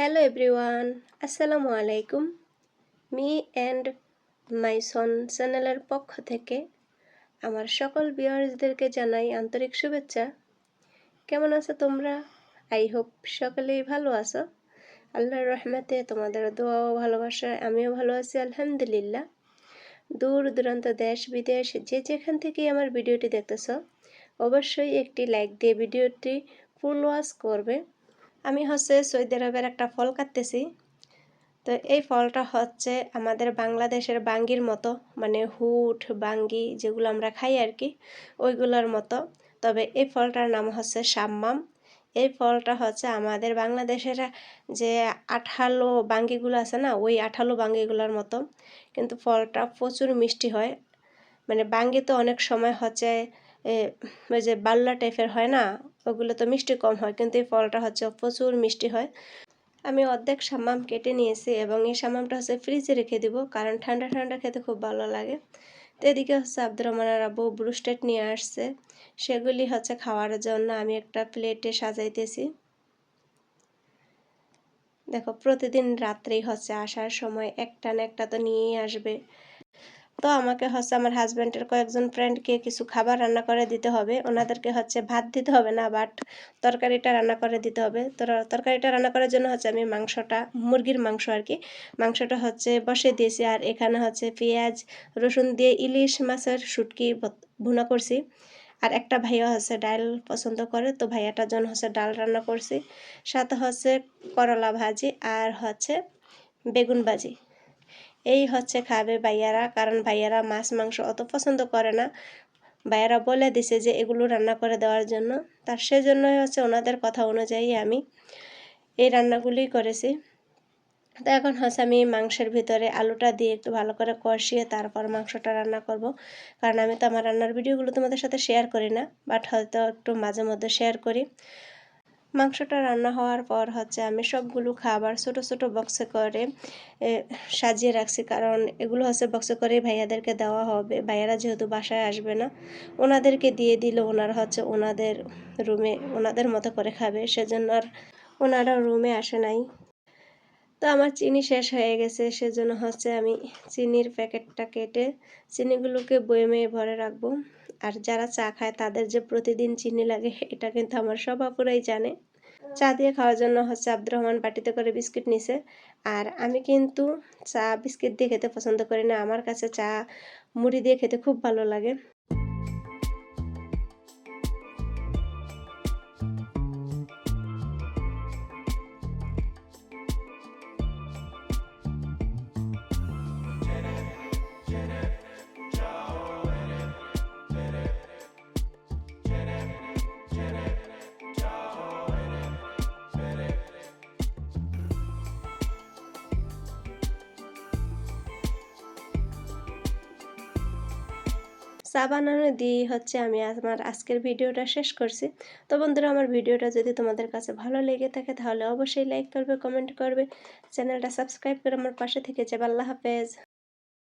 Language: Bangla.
হ্যালো এভরিওয়ান আসসালামু আলাইকুম মি অ্যান্ড মাই সন চ্যানেলের পক্ষ থেকে আমার সকল ভিউয়ার্সদেরকে জানাই আন্তরিক শুভেচ্ছা। কেমন আছো তোমরা? আই হোপ সকলেই ভালো আছো। আল্লাহর রহমতে তোমাদের দোয়া ও ভালোবাসায় আমিও ভালো আছি, আলহামদুলিল্লাহ। দূর দূরান্ত দেশ, বিদেশ, যে যেখান থেকেই আমার ভিডিওটি দেখতেছ, অবশ্যই একটি লাইক দিয়ে ভিডিওটি ফুল ওয়াশ করবে। আমি হচ্ছে সৌদি আরবের একটা ফল কাটতেছি। তো এই ফলটা হচ্ছে আমাদের বাংলাদেশের বাঙ্গির মতো মানে হুট, বাঙ্গি যেগুলো আমরা খাই আর কি ওইগুলোর মতো। তবে এই ফলটার নাম হচ্ছে সাম্মাম। এই ফলটা হচ্ছে আমাদের বাংলাদেশের যে আঠালো বাঙ্গিগুলো আছে না, ওই আঠালো বাঙ্গিগুলোর মতো। কিন্তু ফলটা প্রচুর মিষ্টি হয়। মানে বাঙ্গি তো অনেক সময় হচ্ছে ওই যে বাল্লা টাইপের হয় না, ওগুলো তো মিষ্টি কম হয়, কিন্তু এই ফলটা হচ্ছে প্রচুর মিষ্টি হয়। আমি অর্ধেক সামাম কেটে নিয়েছি এবং এই সামামটা হচ্ছে ফ্রিজে রেখে দিব, কারণ ঠান্ডা ঠান্ডা খেতে খুব ভালো লাগে। তো এদিকে হচ্ছে আব্দুর রহমানের আব্বু ব্রুস্টেড নিয়ে আসছে। সেগুলি হচ্ছে খাওয়ার জন্য আমি একটা প্লেটে সাজাইতেছি। দেখো, প্রতিদিন রাত্রেই হচ্ছে আসার সময় একটা না একটা তো নিয়েই আসবে। তো আমাকে হচ্ছে আমার হাজব্যান্ডের কয়েকজন ফ্রেন্ডকে কিছু খাবার রান্না করে দিতে হবে। ওনাদেরকে হচ্ছে ভাত দিতে হবে না বাট তরকারিটা রান্না করে দিতে হবে। তো তরকারিটা রান্না করার জন্য হচ্ছে আমি মাংসটা, মুরগির মাংস আর কি মাংসটা হচ্ছে বসে দিয়েছি। আর এখানে হচ্ছে পেঁয়াজ, রসুন দিয়ে ইলিশ মাছের শুটকি ভুনা করছি। আর একটা ভাইয়া হচ্ছে ডাল পছন্দ করে, তো ভাইয়াটার জন্য হচ্ছে ডাল রান্না করছি। সাথে হচ্ছে করলা ভাজি আর হচ্ছে বেগুন ভাজি। এই হচ্ছে খাবে ভাইয়ারা, কারণ ভাইয়ারা মাছ, মাংস অত পছন্দ করে না। ভাইয়ারা বলে দিছে যে এগুলো রান্না করে দেওয়ার জন্য। তার সেজন্যই হচ্ছে ওনাদের কথা অনুযায়ী আমি এই রান্নাগুলি করেছি। তো এখন হচ্ছে আমি মাংসের ভিতরে আলুটা দিয়ে একটু ভালো করে কষিয়ে তারপর মাংসটা রান্না করব। কারণ আমি তো আমার রান্নার ভিডিওগুলো তোমাদের সাথে শেয়ার করি না বাট হয়তো একটু মাঝে মধ্যে শেয়ার করি। মাংসটা রান্না হওয়ার পর হচ্ছে আমি সবগুলো খাবার ছোট ছোট বক্সে করে সাজিয়ে রাখছি। কারণ এগুলো হচ্ছে বক্সে করে ভাইয়াদেরকে দেওয়া হবে। ভাইয়ারা যেহেতু বাসায় আসবে না, ওনাদেরকে দিয়ে দিলে ওনারা হচ্ছে ওনাদের রুমে, ওনাদের মতো করে খাবে। সেজন্য আর ওনারা রুমে আসে নাই। তো আমার চিনি শেষ হয়ে গেছে। সেজন্য হচ্ছে আমি চিনির প্যাকেটটা কেটে চিনিগুলোকে বয়েমে ভরে রাখব। আর যারা চা খায় তাদের যে প্রতিদিন চিনি লাগে, এটা কিন্তু আমার সব আপুরাই জানে। চা দিয়ে খাওয়ার জন্য হচ্ছে আব্দুর রহমান বাটিতে করে বিস্কিট নিছে। আর আমি কিন্তু চা, বিস্কিট দিয়ে খেতে পছন্দ করি না। আমার কাছে চা, মুড়ি দিয়ে খেতে খুব ভালো লাগে। চা বানানো দিয়েই হচ্ছে আমি আমার আজকের ভিডিওটা শেষ করছি। তো বন্ধুরা, আমার ভিডিওটা যদি তোমাদের কাছে ভালো লেগে থাকে, তাহলে অবশ্যই লাইক করবে কমেন্ট করবে। চ্যানেলটা সাবস্ক্রাইব করে আমার পাশে থেকে যাবে। আল্লাহ হাফেজ।